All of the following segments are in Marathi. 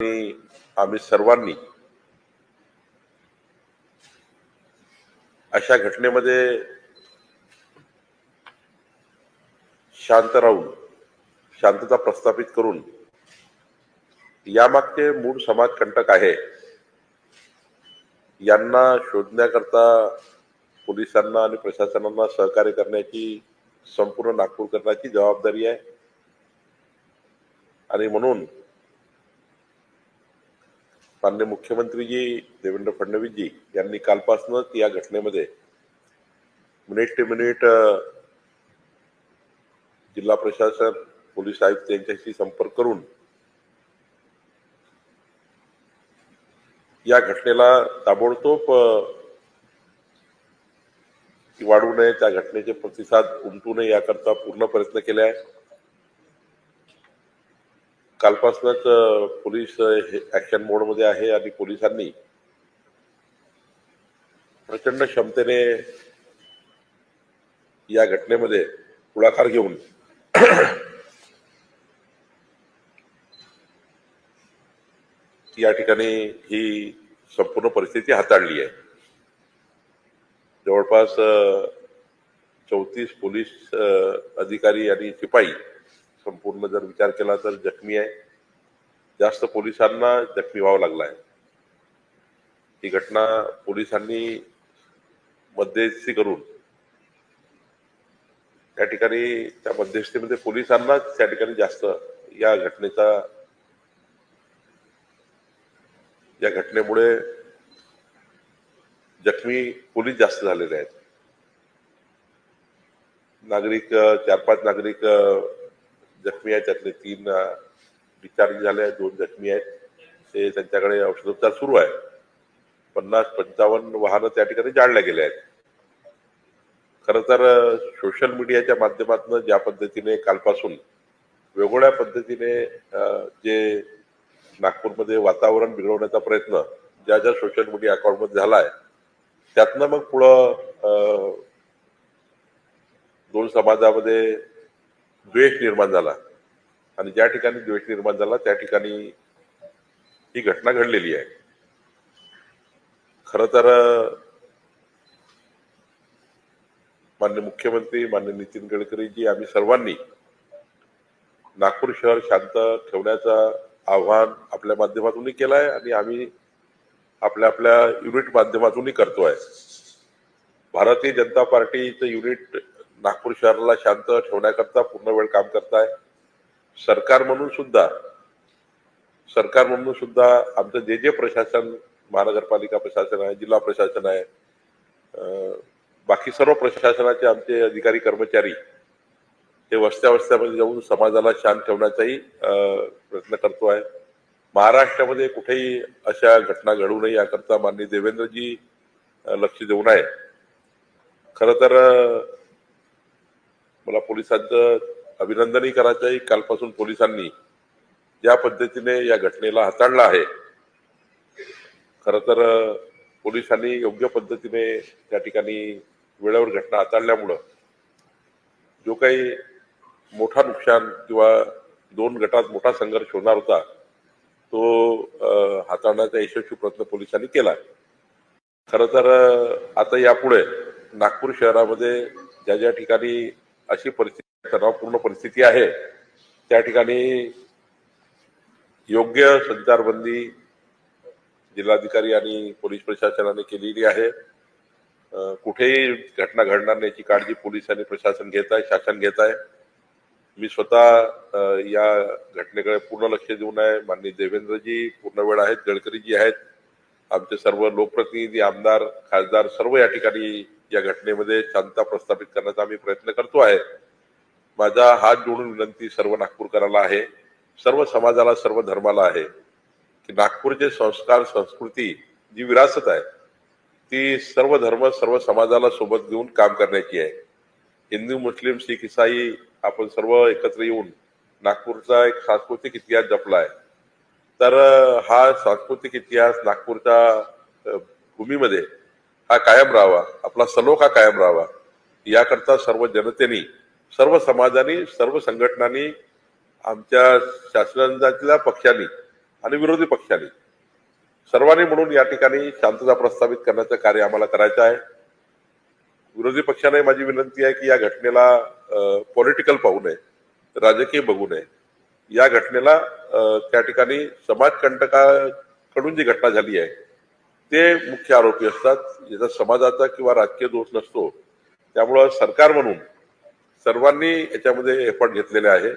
आम्ही सर्वांनी अशा घटनेमध्ये शांत राहून शांतता प्रस्थापित करून यामागचे मूळ समाज कंटक आहे. यांना शोधण्याकरता पोलिसांना आणि प्रशासनांना सहकार्य करण्याची संपूर्ण नागपूरकरांची जबाबदारी आहे. आणि म्हणून मान्य मुख्यमंत्रीजी देवेंद्र फडणवीसजी यांनी कालपासूनच या घटनेमध्ये मिनिट ते मिनिट जिल्हा प्रशासन पोलीस आयुक्त यांच्याशी संपर्क करून या घटनेला ताबडतोब अ, वाढवू नये त्या घटनेचे प्रतिसाद उमटू नये याकरता पूर्ण प्रयत्न केले आहे. कालपासूनच पोलीस ऍक्शन मोडमध्ये आहे आणि पोलिसांनी प्रचंड क्षमतेने या घटनेमध्ये पुढाकार घेऊन या ठिकाणी ही संपूर्ण परिस्थिती हाताळली आहे. जवळपास चौतीस पोलीस अधिकारी आणि शिपाई संपूर्ण जर विचार केला तर जखमी आहे. जास्त पोलिसांना जखमी व्हावं लागला आहे ही घटना पोलिसांनी मध्यस्थी करून त्या ठिकाणी त्या मध्यस्थीमध्ये पोलिसांनाच त्या ठिकाणी जास्त या घटनेचा या घटनेमुळे जखमी पोलीस जास्त झालेले आहेत. नागरिक चार पाच नागरिक जखमी आहेत त्यातले तीन डिस्चार्ज झाले आहेत दोन जखमी आहेत. ते त्यांच्याकडे औषधोपचार सुरू आहे. पन्नास पंचावन्न वाहनं त्या ठिकाणी जाळल्या गेले आहेत. खरं तर सोशल मीडियाच्या माध्यमातून ज्या पद्धतीने कालपासून वेगवेगळ्या पद्धतीने जे नागपूरमध्ये वातावरण बिघडवण्याचा प्रयत्न ज्या ज्या सोशल मीडिया अकाउंटमध्ये झाला आहे त्यातनं मग पुढं दोन समाजामध्ये द्वेष निर्माण झाला. आणि ज्या ठिकाणी द्वेष निर्माण झाला त्या ठिकाणी ही घटना घडलेली आहे. खर तर मान्य मुख्यमंत्री मान्य नितीन गडकरीजी आम्ही सर्वांनी नागपूर शहर शांत ठेवण्याचं आव्हान आपल्या माध्यमातूनही केलं आहे आणि आम्ही आपल्या आपल्या युनिट माध्यमातूनही करतोय. भारतीय जनता पार्टीचं युनिट नागपूर शहराला शांत ठेवण्याकरता पूर्ण वेळ काम करत आहे सरकार म्हणून सुद्धा सरकार म्हणून सुद्धा आमचं जे जे प्रशासन महानगरपालिका प्रशासन आहे जिल्हा प्रशासन आहे बाकी सर्व प्रशासनाचे आमचे अधिकारी कर्मचारी ते वस्त्या वस्त्यामध्ये जाऊन समाजाला शांत ठेवण्याचाही प्रयत्न करतो आहे. महाराष्ट्रामध्ये कुठेही अशा घटना घडू नये याकरता माननीय देवेंद्रजी लक्ष देऊन आहे खरं तर मला पोलिसांचं अभिनंदनही करायचं आहे. कालपासून पोलिसांनी ज्या पद्धतीने या घटनेला हाताळलं आहे खरं तर पोलिसांनी योग्य पद्धतीने त्या ठिकाणी वेळेवर घटना हाताळल्यामुळं जो काही मोठा नुकसान किंवा दोन गटात मोठा संघर्ष होणार होता तो हाताळण्याचा यशस्वी प्रयत्न पोलिसांनी केला खरं तर आता यापुढे नागपूर शहरामध्ये ज्या ज्या ठिकाणी अशी परिस्थिती तणावपूर्ण परिस्थिती आहे. त्या ठिकाणी योग्य संचारबंदी जिल्हाधिकारी आणि पोलीस प्रशासनाने केलेली आहे. कुठेही घटना घडणार नाही याची काळजी पोलीस आणि प्रशासन घेत आहे शासन घेत आहे. मी स्वतः या घटनेकडे पूर्ण लक्ष देऊन आहे माननीय देवेंद्रजी पूर्ण वेळ आहेत. गडकरीजी आहेत. आमचे सर्व लोकप्रतिनिधी आमदार खासदार सर्व या ठिकाणी या घटनेमध्ये शांतता प्रस्थापित करण्याचा आम्ही प्रयत्न करतो आहे. माझा हात जोडून विनंती सर्व नागपूरकराला आहे सर्व समाजाला सर्व धर्माला आहे की नागपूरचे संस्कार संस्कृती जी विरासत आहे ती सर्व धर्म सर्व समाजाला सोबत घेऊन काम करण्याची आहे. हिंदू मुस्लिम शीख इसाई आपण सर्व एकत्र येऊन नागपूरचा एक सांस्कृतिक इतिहास जपला आहे. तर हा सांस्कृतिक इतिहास नागपूरच्या भूमीमध्ये हा कायम राहावा. आपला सलोखा कायम राहावा. याकरता सर्व जनतेने सर्व समाजाने सर्व संघटनांनी आमच्या शासनाच्या पक्षांनी आणि विरोधी पक्षाने सर्वांनी म्हणून या ठिकाणी शांतता प्रस्थापित करण्याचं कार्य आम्हाला करायचं आहे. विरोधी पक्षाने माझी विनंती आहे की या घटनेला पॉलिटिकल पाहू नये राजकीय बघू नये. या घटनेला त्या ठिकाणी समाजकंटकाकडून जी घटना झाली आहे ते मुख्य आरोपी असतात याचा समाजाचा किंवा राजकीय दोष नसतो. त्यामुळं सरकार म्हणून सर्वांनी याच्यामध्ये एफर्ट घेतलेले आहे.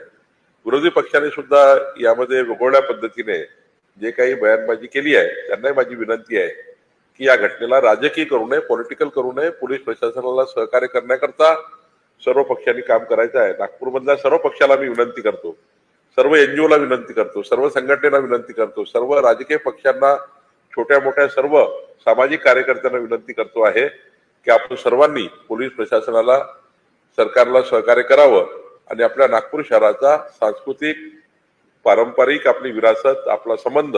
विरोधी पक्षाने सुद्धा यामध्ये वेगवेगळ्या पद्धतीने जे काही बयानबाजी केली आहे त्यांनाही माझी विनंती आहे की या घटनेला राजकीय करू नये पॉलिटिकल करू नये. पोलीस प्रशासनाला सहकार्य करण्याकरता सर्व पक्षांनी काम करायचं आहे. नागपूरमधल्या सर्व पक्षाला मी विनंती करतो. सर्व एनजीओला विनंती करतो. सर्व संघटनेला विनंती करतो. सर्व राजकीय पक्षांना छोट्या मोठ्या सर्व सामाजिक कार्यकर्त्यांना विनंती करतो आहे की आपण सर्वांनी पोलीस प्रशासनाला सरकारला सहकार्य करावं आणि आपल्या नागपूर शहराचा सांस्कृतिक पारंपरिक आपली विरासत आपला संबंध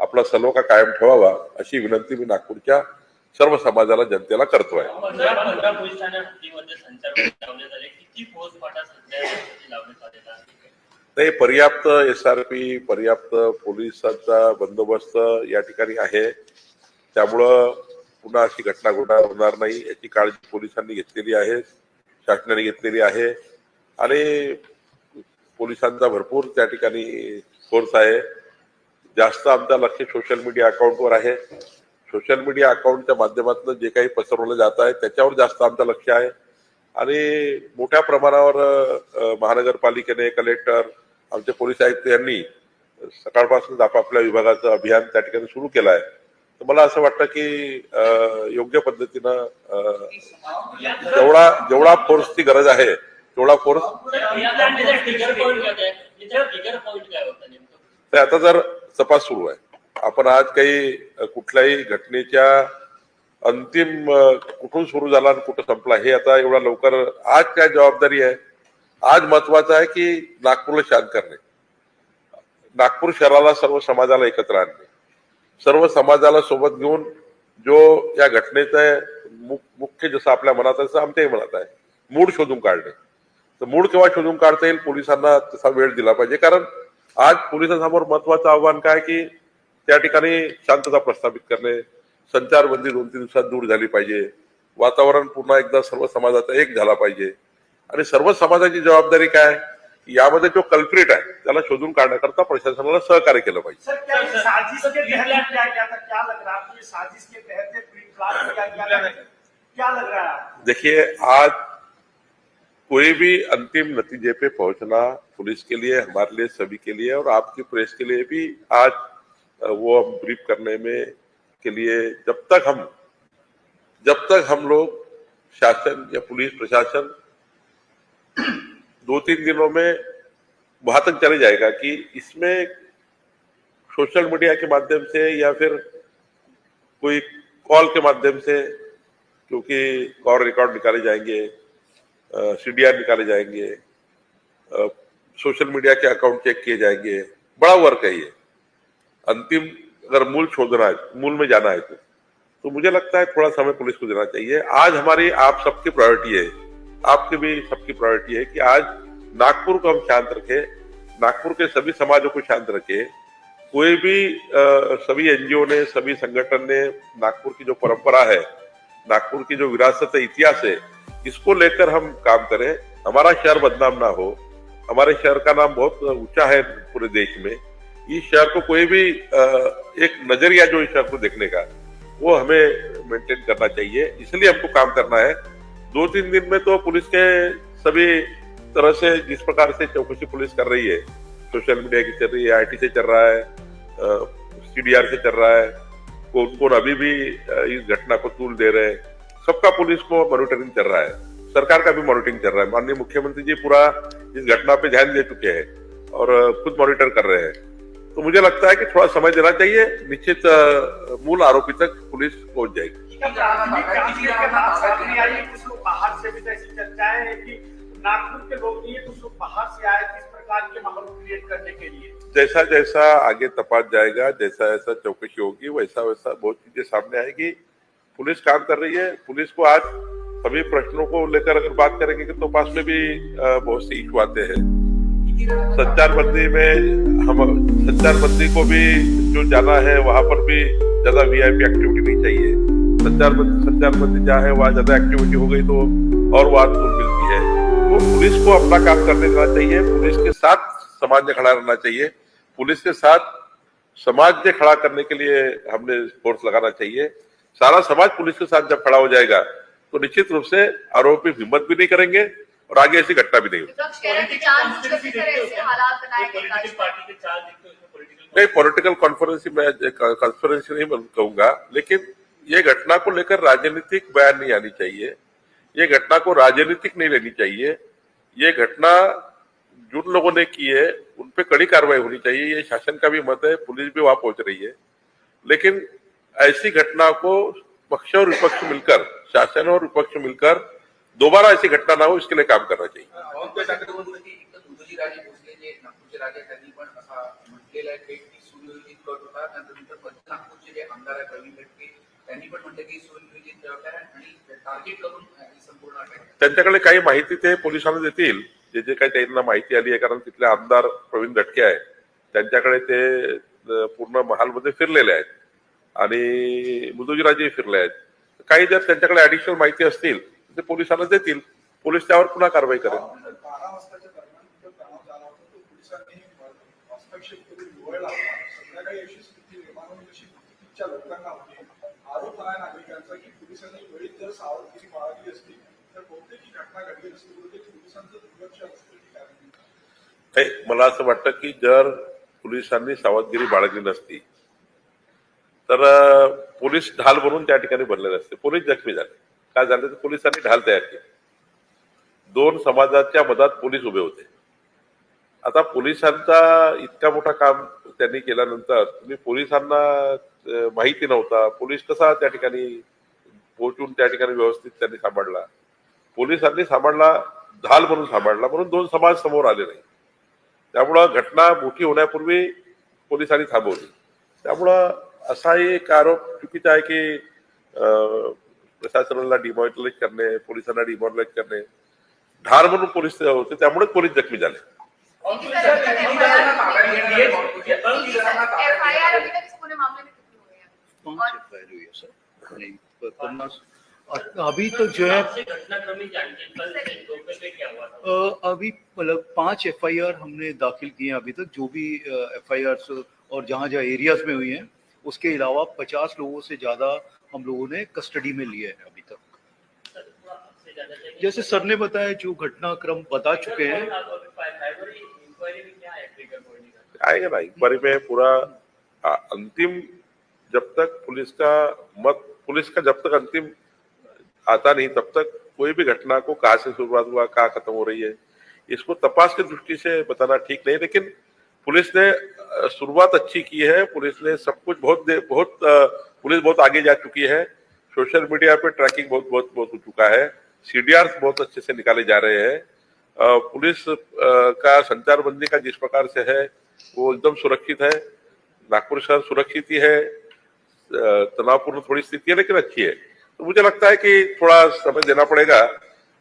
आपला सलोखा कायम ठेवावा अशी विनंती मी नागपूरच्या सर्व समाजाला जनतेला करतो पोलीस लावण्यात आले किती सध्या लावण्यात आलेला आहे? नाही पर्याप्त एस आर पी पर्याप्त पोलिसांचा बंदोबस्त या ठिकाणी आहे. त्यामुळं पुन्हा अशी घटना घडणार होणार नाही याची काळजी पोलिसांनी घेतलेली आहे शासनाने घेतलेली आहे. आणि पोलिसांचा भरपूर त्या ठिकाणी फोर्स आहे. जास्त आमचा लक्ष सोशल मीडिया अकाउंटवर आहे. सोशल मीडिया अकाउंटच्या माध्यमातून जे काही पसरवलं जात आहे त्याच्यावर जास्त आमचं लक्ष आहे. आणि मोठ्या प्रमाणावर महानगरपालिकेने कलेक्टर आमचे पोलीस आयुक्त यांनी सकाळपासून आपापल्या विभागाचं अभियान त्या ठिकाणी सुरू केलं आहे. तर मला असं वाटतं की योग्य पद्धतीनं जेवढा जेवढा फोर्सची गरज आहे तेवढा फोर्स तर आता जर तपास सुरू आहे. आपण आज काही कुठल्याही घटनेच्या अंतिम कुठून सुरू झाला आणि कुठं संपला हे आता एवढा लवकर आज काय जबाबदारी आहे आज महत्वाचं आहे की नागपूरला शांत करणे. नागपूर शहराला सर्व समाजाला एकत्र आणणे. सर्व समाजाला सोबत घेऊन जो या घटनेचं मु- मुख्य जसं आपल्या मनात आहे तसं आमच्याही मनात आहे. मूड शोधून काढणे. तर मूड केव्हा शोधून काढता येईल पोलिसांना तसा वेळ दिला पाहिजे. कारण आज पोलिसांसमोर महत्वाचं आव्हान काय की त्या ठिकाणी शांतता प्रस्थापित करणे. संचारबंदी दोन तीन दिवसात दूर झाली पाहिजे. वातावरण पुन्हा एकदा सर्व समाजाचा एक झाला पाहिजे. आणि सर्व समाजाची जबाबदारी काय की यामध्ये जो कल्प्रिट आहे त्याला शोधून काढण्याकरता प्रशासनाला सहकार्य केलं पाहिजे. है है देखिए आज कोई भी अंतिम नतीजे पे पहुँचना पुलिस के लिए हमारे लिए सभी के लिए और आपकी प्रेस के लिए भी आज वो हम ब्रीफ करने में के लिए जब तक हम जब तक हम लोग शासन या पुलिस प्रशासन दो तीन दिनों में वहाँ तक चले जाएगा कि इसमें सोशल मीडिया के माध्यम से या फिर कोई कॉल के माध्यम से, क्योंकि कॉल रिकॉर्ड निकाले जाएँगे सीडीआर निकाले जाएँगे सोशल मीडिया के अकाउंट चेक किए जाएँगे। बड़ा वर्क है ये। अंतिम अगर मूल शोधना है, मूल में जाना है तो। तो मुझे लगता है थोड़ा समय पुलिस को देना चाहिए। आज हमारी आप सबकी प्रायोरिटी है आपकी भी सबकी प्रायोरिटी है कि आज नागपुर को हम शांत रखें नागपुर के सभी समाजों को शांत रखें। कोई भी अ, सभी एनजीओ ने सभी संगठन ने नागपुर की जो परंपरा है नागपुर की जो विरासत है इतिहास है इसको लेकर हम काम करें। हमारा शहर बदनाम ना हो। हमारे शहर का नाम बहुत ऊँचा है पूरे देश में। इस शहर को कोई भी अ, एक नज़रिया जो इस शहर को देखने का वो हमें मेंटेन करना चाहिए। इसलिए हमको काम करना है। दो तीन दिन में तो पुलिस के सभी तरह से जिस प्रकार से चौकसी पुलिस कर रही है, सोशल मीडिया की चल रही है आईटी से चल रहा है सीडीआर से चल रहा है कौन कौन अभी भी इस घटना को तूल दे रहे हैं, सबका पुलिस को मॉनिटरिंग चल रहा है, सरकार का भी मॉनिटरिंग चल रहा है। माननीय मुख्यमंत्री जी पूरा इस घटना पे ध्यान दे चुके हैं और खुद मॉनिटर कर रहे हैं। तो मुझे लगता है कि थोड़ा समय देना चाहिए, निश्चित मूल आरोपी तक पुलिस पहुँच जाएगी। कुछ लोग बाहर से भी तो चर्चाएँ हैं कि नागपुर के लोग नहीं है कुछ लोग बाहर से आए किस प्रकार के माहौल क्रिएट करने के लिए? जैसा जैसा आगे तपास जाएगा जैसा जैसा चौकसी होगी वैसा वैसा बहुत चीज़ें सामने आएगी। पुलिस काम कर रही है। पुलिस को आज सभी प्रश्नों को लेकर अगर बात करेंगे तो पास में भी बहुत सी इशू आते हैं। संचार बंदी में हम संचार बंदी को भी जो जाना है वहाँ पर भी ज़्यादा वीआईपी एक्टिविटी नहीं चाहिए। संचार संचार बंदी जहाँ है वहाँ ज़्यादा एक्टिविटी हो गई तो और वहाँ दूर मिलती है। तो पुलिस को अपना काम करने देना चाहिए। पुलिस के साथ समाज ने खड़ा रहना चाहिए। पुलिस के साथ समाज ने खड़ा करने के लिए हमने फोर्स लगाना चाहिए। सारा समाज पुलिस के साथ जब खड़ा हो जाएगा तो निश्चित रूप से आरोपी हिम्मत भी नहीं करेंगे और आगे ऐसी घटना भी नहीं होगी। विपक्ष कह रहा कि जानबूझकर किसी तरह से हालात बनाए गए पॉलिटिकल काश पार्टी के चाल देखते इसमें पॉलिटिकल नहीं पॉलिटिकल कॉन्फ्रेंस मैं कॉन्फ्रेंस नहीं कहूँगा लेकिन ये घटना को लेकर राजनीतिक बयान नहीं आनी चाहिए। ये घटना को राजनीतिक नहीं लेनी चाहिए। ये घटना जिन लोगों ने की है, उन पे कड़ी कार्रवाई होनी चाहिए। ये शासन का भी मत है, पुलिस भी वहाँ पहुँच रही है। लेकिन ऐसी घटना को पक्ष और विपक्ष मिलकर, शासन और विपक्ष मिलकर दोबारा ऐसी घटना ना हो, इसके लिए काम करना चाहिए। त्यांनी पण म्हटलं की सुनियोजित जबाबदार आहे आणि टार्गेट करून संपूर्ण अटॅक त्यांच्याकडे काही माहिती ते पोलिसांना देतील. जे जे काही त्यांना माहिती आली आहे कारण तिथले आमदार प्रवीण दटके आहे त्यांच्याकडे ते पूर्ण महालमध्ये फिरलेले आहेत आणि मुदुजीराजे फिरले आहेत. काही जर त्यांच्याकडे ऍडिशनल माहिती असतील तर ते पोलिसांना देतील. पोलीस त्यावर पुन्हा कारवाई करेल. संध्याकाळी अशी स्थिती निर्माण होईल लोकांना होती. आरोप आहे नागरिकांचा की पोलिसांनी वेळीच जर सावधगिरी बाळगली असती तर बहुतेक घटना घडली असती बहुतेक पोलिसांचं दुर्लक्ष असतं नाही, मला असं वाटतं की जर पोलिसांनी सावधगिरी बाळगली नसती तर पोलीस ढाल बनून त्या ठिकाणी बनले नसते पोलीस जखमी झाले. काय झाले? तर पोलिसांनी ढाल तयार केली. दोन समाजाच्या मधात पोलीस उभे होते. आता पोलिसांचा इतका मोठा काम त्यांनी केल्यानंतर तुम्ही पोलिसांना माहिती नव्हता. पोलीस कसा त्या ठिकाणी पोहोचून त्या ठिकाणी व्यवस्थित त्यांनी सांभाळला? पोलिसांनी सांभाळला ढाल म्हणून सांभाळला म्हणून दोन समाज समोर आले नाही. त्यामुळं घटना मोठी होण्यापूर्वी पोलिसांनी थांबवली. त्यामुळं असाही एक आरोप चुकीचा आहे की अं, प्रशासनाला डिमॉनिटलाइज करणे पोलिसांना डिमॉनिटलाइज करणे ढार म्हणून पोलीस होते त्यामुळे पोलीस जखमी झाले. कौन तो अभी तो जो है अभी मतलब पाँच एफआईआर हमने दाखिल किए हैं अभी तक जो भी एफ़ आई और जहाँ जहाँ एरियाज़ में हुई हैं उसके अलावा पचास लोगों से ज़्यादा हम लोगों ने कस्टडी में लिए हैं अभी तक। जैसे सर ने बताया जो घटनाक्रम बता चुके हैं आएगा भाई पूरा अंतिम जब तक पुलिस का मत, पुलिस का जब तक अंतिम आता नहीं, तब तक कोई भी घटना को कहा से शुरुआत हुआ, कहाँ खत्म हो रही है, इसको तपास की दृष्टि से बताना ठीक नहीं, लेकिन पुलिस ने शुरुआत अच्छी की है, पुलिस ने सब कुछ बहुत बहुत पुलिस बहुत आगे जा चुकी है, सोशल मीडिया पे ट्रैकिंग बहुत बहुत बहुत हो चुका है, सीडीआर बहुत अच्छे से निकाले जा रहे हैं पुलिस का संचार बंदी का जिस प्रकार से है, वो एकदम सुरक्षित है, नागपुर शहर सुरक्षित ही है तनावपूर्ण थोड़ी स्थिति है लेकिन अच्छी है। तो मुझे लगता है कि थोड़ा समय देना पड़ेगा।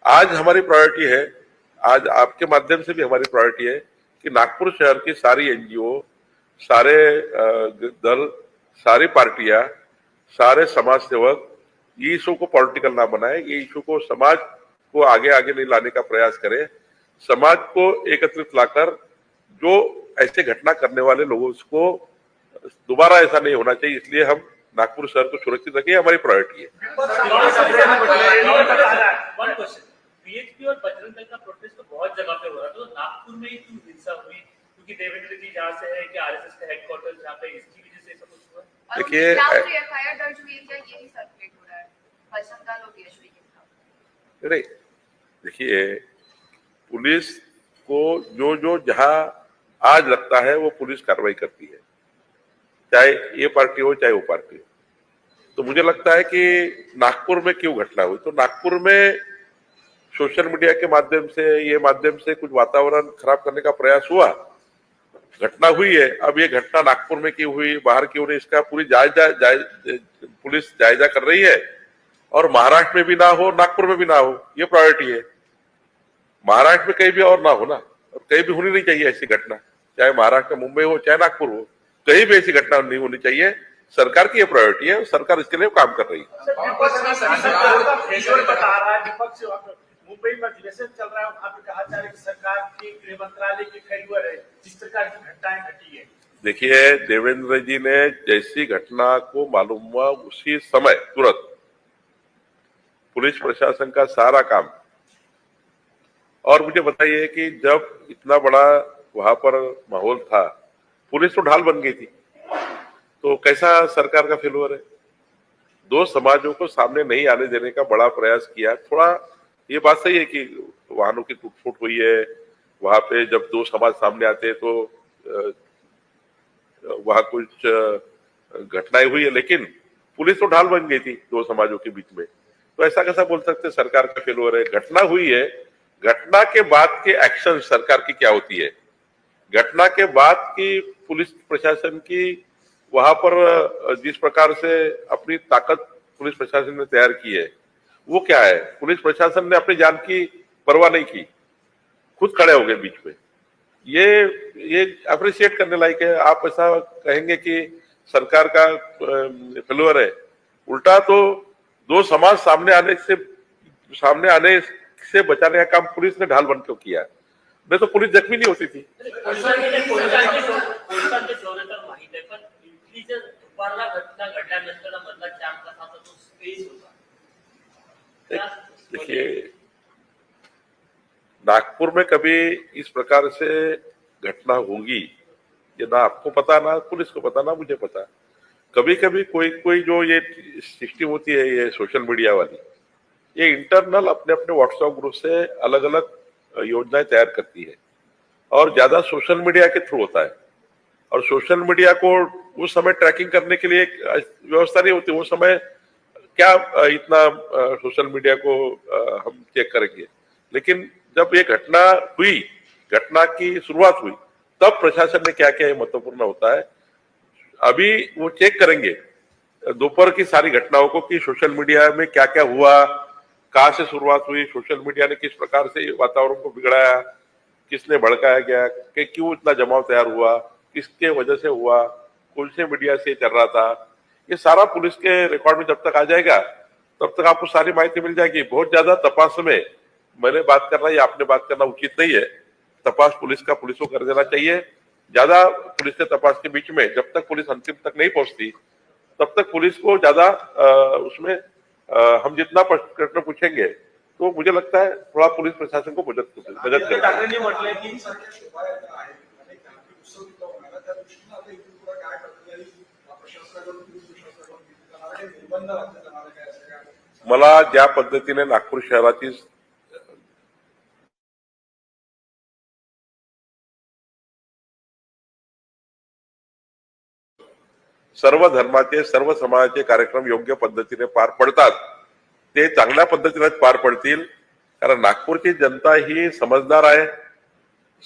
आज हमारी प्रायोरिटी है, आज आपके माध्यम से भी हमारी प्रायोरिटी है कि नागपुर शहर की सारी एनजीओ, सारे दल, सारी पार्टियाँ, सारे समाज सेवक, ये इशू को पॉलिटिकल ना बनाए, ये इशू को समाज को आगे आगे नहीं लाने का प्रयास करें। समाज को एकत्रित लाकर जो ऐसे घटना करने वाले लोगों को दोबारा ऐसा नहीं होना चाहिए, इसलिए हम नागपुर शहर को सुरक्षित रखें हमारी प्रायोरिटी है। वन क्वेश्चन बीएचपी और बजरंग दल का प्रोटेस्ट तो बहुत जगह पे हो रहा था तो नागपुर में ही क्यों हिंसा हुई? क्योंकि देवेंद्र जी जहाँ से है कि आरएसएस का हेडक्वार्टर जहाँ पे इसकी वजह से सब कुछ हुआ? देखिए, खिलाफ अ- जो एफ़ आई आर दर्ज हुई है यही सर्कुलेट हो रहा है। बजरंग दल और बीएचपी के खिलाफ। नहीं देखिए पुलिस को जो जो जहाँ आज लगता है वो पुलिस कार्रवाई करती है। चाहे ये पार्टी हो चाहे वो पार्टी हो। तो मुझे लगता है कि नागपुर में क्यों घटना हुई? तो नागपुर में सोशल मीडिया के माध्यम से ये माध्यम से कुछ वातावरण खराब करने का प्रयास हुआ। घटना हुई है। अब ये घटना नागपुर में क्यों हुई? बाहर क्यों नहीं इसका पूरी जायजा जाय, पुलिस जायजा कर रही है। और महाराष्ट्र में भी ना हो नागपुर में भी ना हो ये प्रायोरिटी है। महाराष्ट्र में कहीं भी और ना हो ना। और कहीं भी होनी नहीं चाहिए ऐसी घटना। चाहे महाराष्ट्र मुंबई हो चाहे नागपुर हो। कहीं भी ऐसी घटना नहीं होनी चाहिए। सरकार की ये प्रायोरिटी है सरकार इसके लिए काम कर रही है। सर, विपक्ष का सरकार का प्रेशर बता रहा है विपक्ष अब मुंबई में अधिवेशन चल रहा है वहाँ पे कहा जा रहा है कि सरकार की गृह मंत्रालय की फेल्यूर है जिस प्रकार की घटनाएँ घटी है। देखिए देवेंद्र जी ने जैसी घटना को मालूम हुआ उसी समय तुरंत पुलिस प्रशासन का सारा काम। और मुझे बताइए कि जब इतना बड़ा वहाँ पर माहौल था पुलिस तो ढाल बन गई थी। तो कैसा सरकार का फेलुअर है? दो समाजों को सामने नहीं आने देने का बड़ा प्रयास किया। थोड़ा ये बात सही है कि वाहनों की टूट फूट हुई है। वहाँ पे जब दो समाज सामने आते हैं तो वहाँ कुछ घटनाएँ हुई है, लेकिन पुलिस तो ढाल बन गई थी दो समाजों के बीच में। तो ऐसा कैसा बोल सकते सरकार का फेलुअर है। घटना हुई है। घटना के बाद के एक्शन सरकार की क्या होती है? घटना के बाद की पुलिस प्रशासन की वहाँ पर जिस प्रकार से अपनी ताकत पुलिस प्रशासन ने तैयार की है, वो क्या है? पुलिस प्रशासन ने अपनी जान की परवाह नहीं की। खुद खड़े हो गए बीच में। ये ये अप्रिशिएट करने लायक है। आप ऐसा कहेंगे कि सरकार का फेलुअर है। उल्टा तो दो समाज सामने आने से, सामने आने से बचाने का काम पुलिस ने ढाल बन के किया? नहीं तो पुलिस जख्मी नहीं होती थी। देखिए, नागपुर में कभी इस प्रकार से घटना होगी, ये ना आपको पता, ना पुलिस को पता, ना मुझे पता। कभी कभी कोई कोई जो ये सिस्टम होती है, ये सोशल मीडिया वाली, ये इंटरनल अपने अपने व्हाट्सएप ग्रुप से अलग अलग योजनाएँ तैयार करती है। और ज़्यादा सोशल मीडिया के थ्रू होता है। और सोशल मीडिया को उस समय ट्रैकिंग करने के लिए व्यवस्था नहीं होती उस समय क्या इतना सोशल मीडिया को हम चेक करेंगे। लेकिन जब ये घटना हुई, घटना की शुरुआत हुई, तब प्रशासन ने क्या किया महत्वपूर्ण होता है। अभी वो चेक करेंगे, दोपहर की सारी घटनाओं को कि सोशल मीडिया में क्या क्या हुआ कहाँ से शुरुआत हुई? सोशल मीडिया ने किस प्रकार से वातावरण को बिगड़ाया? किसने भड़काया गया? कि क्यों इतना जमाव तैयार हुआ? किसके वजह से हुआ? कौन से मीडिया से चल रहा था? ये सारा पुलिस के रिकॉर्ड में जब तक आ जाएगा, तब तक आपको सारी माहिती मिल जाएगी। बहुत ज़्यादा तपास में मैंने बात करना, या आपने बात करना उचित नहीं है। तपास पुलिस का पुलिस को कर देना चाहिए। ज़्यादा पुलिस के तपास के बीच में जब तक पुलिस अंतिम तक नहीं पहुँचती, तब तक पुलिस को ज़्यादा उसमें हम जितना प्रश्न पूछेंगे तो मुझे लगता है थोड़ा पुलिस प्रशासन को मदद मदद कर मला ज्या पद्धतीने नागपूर सारख्या सर्व धर्माचे सर्व समाजाचे कार्यक्रम योग्य पद्धतीने पार पडतात. ते चांगल्या पद्धतीने पार पडतील. कारण नागपूरची जनता ही समजदार आहे.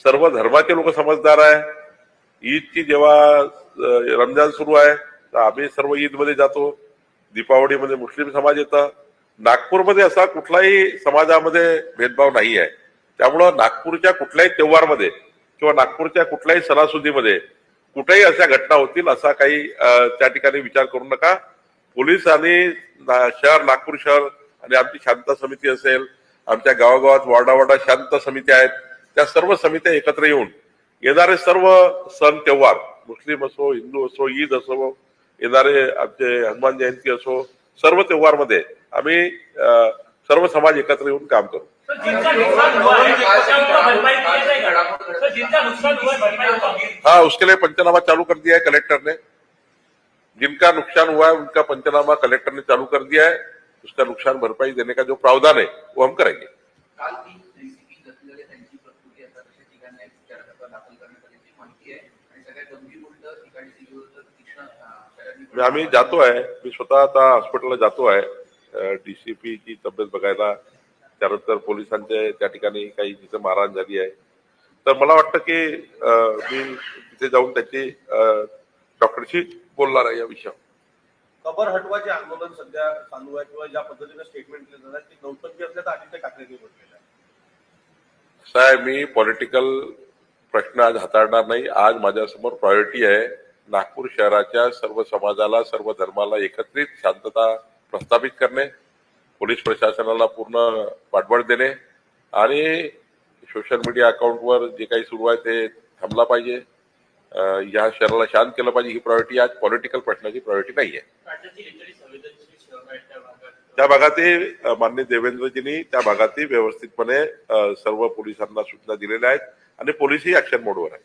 सर्व धर्माचे लोक समजदार आहे. ईदची जेव्हा रमजान सुरू आहे तर आम्ही सर्व ईदमध्ये जातो. दीपावलीमध्ये मुस्लिम समाज येतं. नागपूरमध्ये असा कुठलाही समाजामध्ये भेदभाव नाही आहे त्यामुळं नागपूरच्या कुठल्याही त्योहारमध्ये किंवा नागपूरच्या कुठल्याही सणासुदीमध्ये कुठेही अशा घटना होतील असा काही त्या ठिकाणी विचार करू नका. पोलीस आणि ना- शहर नागपूर शहर आणि आमची शांतता समिती असेल आमच्या गावागावात वार्डावाडा शांतता समिती आहेत त्या सर्व समित्या एकत्र येऊन येणारे सर्व सण त्योहार मुस्लिम असो हिंदू असो ईद असो येणारे आमचे हनुमान जयंती असो सर्व त्योहारमध्ये आम्ही सर्व समाज एकत्र येऊन काम करू. जिनका नुकसान हुआ है भरपाई किया जाएगा? सर जिनका नुकसान हुआ भरपाई हाँ उसके लिए पंचनामा चालू कर दिया है कलेक्टर ने। जिनका नुकसान हुआ है उनका पंचनामा कलेक्टर ने चालू कर दिया है। उसका नुकसान भरपाई देने का जो प्रावधान है वो हम करेंगे। आम्ही जातो आहे मी स्वतः आता हॉस्पिटलला जातो आहे डीसीपी ची तब्येत बघायला त्यानंतर पोलिसांचे त्या ठिकाणी काही जिथे मारहाण झाली आहे. तर मला वाटतं की मी तिथे जाऊन त्याची डॉक्टरशी बोलणार आहे या विषयावर. कबर हटवाचे आंदोलन सध्या चालू आहे किंवा ज्या पद्धतीने स्टेटमेंट दिले जातात ती नौटंकी असल्याचं आदित्य ठाकरेंनी म्हटलेलं आहे साहेब मी पॉलिटिकल प्रश्न आज हाताळणार नाही. आज माझ्यासमोर प्रायोरिटी आहे नागपूर शहराच्या सर्व समाजाला सर्व धर्माला एकत्रित शांतता प्रस्थापित करणे. पोलीस प्रशासनाला पूर्ण पाठबळ देणे आणि सोशल मीडिया अकाउंटवर जे काही सुरू आहे ते थांबला पाहिजे. या शहराला शांत केलं पाहिजे. ही प्रायोरिटी आज पॉलिटिकल प्रश्नाची प्रायोरिटी नाही आहे त्या भागातही भागातील माननीय देवेंद्रजींनी त्या भागातील व्यवस्थितपणे सर्व पोलिसांना सूचना दिलेल्या आहेत आणि पोलीसही ऍक्शन मोडवर आहेत.